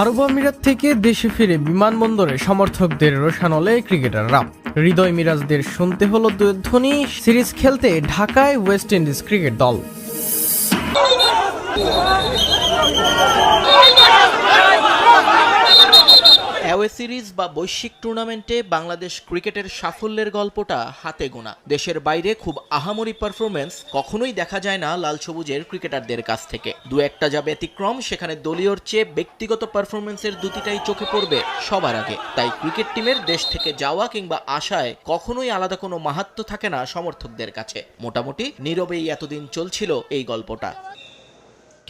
আরব আমিরাত থেকে দেশে ফিরে বিমানবন্দরে সমর্থকদের রোশানলে ক্রিকেটাররা। হৃদয় মিরাজদের শুনতে হলো ধ্বনি সিরিজ খেলতে ঢাকায় ওয়েস্ট ইন্ডিজ ক্রিকেট দল। অ্যাওয়ে সিরিজ বা বৈশ্বিক টুর্নামেন্টে বাংলাদেশ ক্রিকেটের সাফল্যের গল্পটা হাতে গোনা। দেশের বাইরে খুব আহামরি পারফরমেন্স কখনোই দেখা যায় না লাল সবুজের ক্রিকেটারদের কাছ থেকে। দু একটা যা ব্যতিক্রম, সেখানে দলীয়র চেয়ে ব্যক্তিগত পারফরমেন্সের দুটিটাই চোখে পড়বে সবার আগে। তাই ক্রিকেট টিমের দেশ থেকে যাওয়া কিংবা আশায় কখনোই আলাদা কোনো মাহাত্ম থাকে না সমর্থকদের কাছে। মোটামুটি নীরবেই এতদিন চলছিল এই গল্পটা।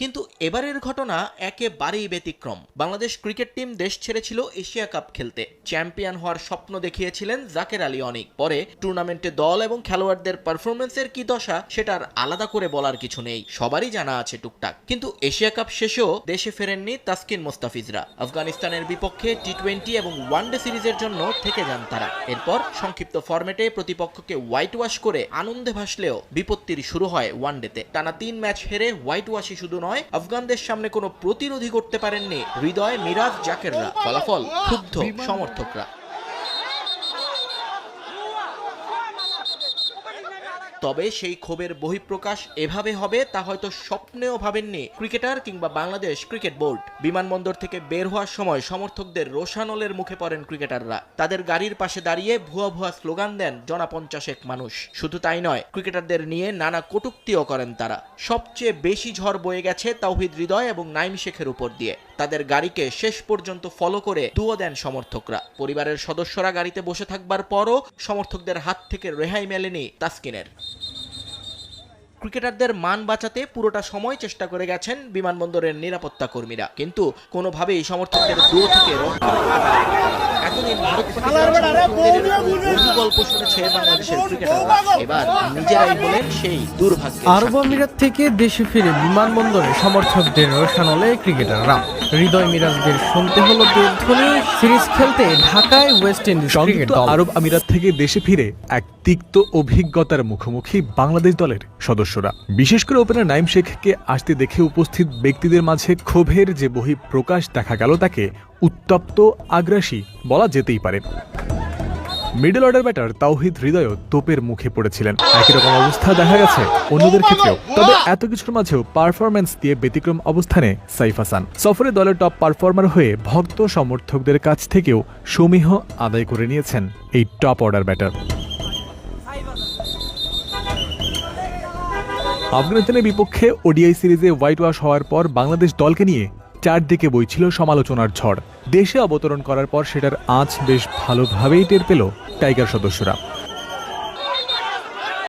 কিন্তু এবারের ঘটনা একেবারেই ব্যতিক্রম। বাংলাদেশ ক্রিকেট টিম দেশ ছেড়েছিল এশিয়া কাপ খেলতে। চ্যাম্পিয়ন হওয়ার স্বপ্ন দেখিয়েছিলেন জাকের আলী অনিক। পরে টুর্নামেন্টে দল এবং খেলোয়াড়দের পারফরমেন্সের কি দশা সেটার আলাদা করে বলার কিছু নেই। সবারই জানা আছে টুকটাক। কিন্তু এশিয়া কাপ শেষেও দেশে ফেরেননি তাসকিন মোস্তাফিজরা। আফগানিস্তানের বিপক্ষে টি টোয়েন্টি এবং ওয়ানডে সিরিজের জন্য থেকে যান তারা। এরপর সংক্ষিপ্ত ফরম্যাটে প্রতিপক্ষকে হোয়াইট ওয়াশ করে আনন্দে ভাসলেও বিপত্তির শুরু হয় ওয়ান ওয়ানডেতে। টানা তিন ম্যাচ হেরে হোয়াইট ওয়াশই শুধু নয় আফগানদের সামনে কোনো প্রতিরোধী করতে পারেননি। হৃদয় মিরাজ জাকেররা। ফলাফল ক্ষুব্ধ সমর্থকরা। তবে সেই ক্ষোভের বহিঃপ্রকাশ এভাবে হবে তা হয়তো স্বপ্নেও ভাবেননি ক্রিকেটার কিংবা বাংলাদেশ ক্রিকেট বোর্ড। বিমানবন্দর থেকে বের হওয়ার সময় সমর্থকদের রোশানলের মুখে পড়েন ক্রিকেটাররা। তাদের গাড়ির পাশে দাঁড়িয়ে ভুয়া ভুয়া স্লোগান দেন জনা পঞ্চাশেক মানুষ। শুধু তাই নয়, ক্রিকেটারদের নিয়ে নানা কটূক্তিও করেন তারা। সবচেয়ে বেশি ঝড় বয়ে গেছে তাওহিদ হৃদয় এবং নাইম শেখের উপর দিয়ে। তাদের গাড়িকে শেষ পর্যন্ত ফলো করে দুও দেন সমর্থকরা। পরিবারের সদস্যরা গাড়িতে বসে থাকবার পরও সমর্থকদের হাত থেকে রেহাই মেলেনি তাসকিনের। ক্রিকেটারদের মান বাঁচাতে পুরোটা সময় চেষ্টা করে গেছেন বিমানবন্দরের নিরাপত্তা কর্মীরা। কিন্তু কোনোভাবেই সমর্থকদের দুও থেকে রক্ষা করতে পারেনি তারা। এতদিন ভারত পাকিস্তান সমর্থকদের বহু গল্প শুনেছে বাংলাদেশের ক্রিকেটাররা। এবার নিজেরাই হলেন সেই দুর্ভাগ্য আরব আমিরাত থেকে দেশে ফিরে বিমানবন্দরে সমর্থকদের রোশানলে ক্রিকেটাররা। হৃদয় মিরাজদের শুনতে হলো সিরিজ খেলতে ঢাকায় ওয়েস্ট ইন্ডিজ আরব আমিরাত থেকে দেশে ফিরে এক তিক্ত অভিজ্ঞতার মুখোমুখি বাংলাদেশ দলের সদস্যরা। বিশেষ করে ওপেনার নাইম শেখকে আসতে দেখে উপস্থিত ব্যক্তিদের মাঝে ক্ষোভের যে বহি প্রকাশ দেখা গেল তাকে উত্তপ্ত, আগ্রাসী বলা যেতেই পারে। Middle order batter Towhid Hridoy তোপের মুখে পড়েছিলেন। একই রকম অবস্থা দেখা গেছে অন্যদের ক্ষেত্রেও। তবে এত কিছুর মাঝেও পারফরম্যান্স দিয়ে ব্যতিক্রম অবস্থানে সাইফ হাসান। সফরে দলের টপ পারফর্মার হয়ে ভক্ত সমর্থকদের কাছ থেকেও সমীহ আদায় করে নিয়েছেন এই টপ অর্ডার ব্যাটার আফগানিস্তানের বিপক্ষে ওডিআই সিরিজে হোয়াইট ওয়াশ হওয়ার পর বাংলাদেশ দলকে নিয়ে চারদিকে বইছিল সমালোচনার ঝড়। দেশে অবতরণ করার পর সেটার আঁচ বেশ ভালোভাবেই টের পেল টাইগার সদস্যরা।